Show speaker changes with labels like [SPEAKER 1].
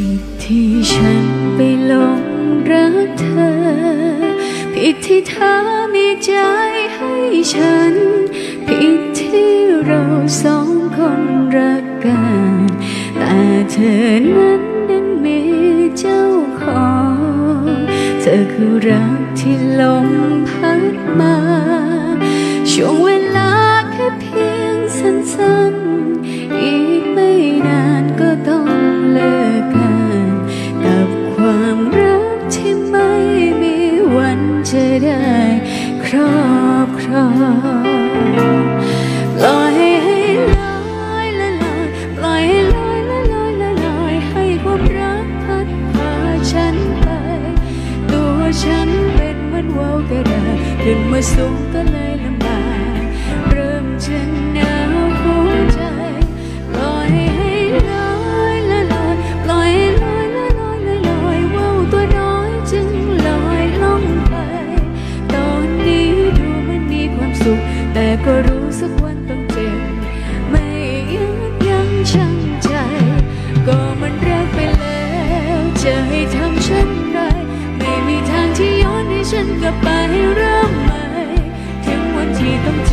[SPEAKER 1] ผิดที่ฉันไปหลงรักเธอ ผิดที่เธอมีใจให้ฉัน ผิดที่เราสองคนรักกัน แต่เธอนั้นนั้นมีเจ้าของ เธอคือรักที่ลมพัดมา ช่วงเวลาแค่เพียงสั้นๆ ได้ครอบครองปล่อยให้ลอยละลอยปล่อยให้ลอยละลอยละลอยให้ความรักพัดพาฉันไป ตัวฉันเป็นเหมือนว่าวกระดาษขึ้นมาสูงก็เลย 真的吧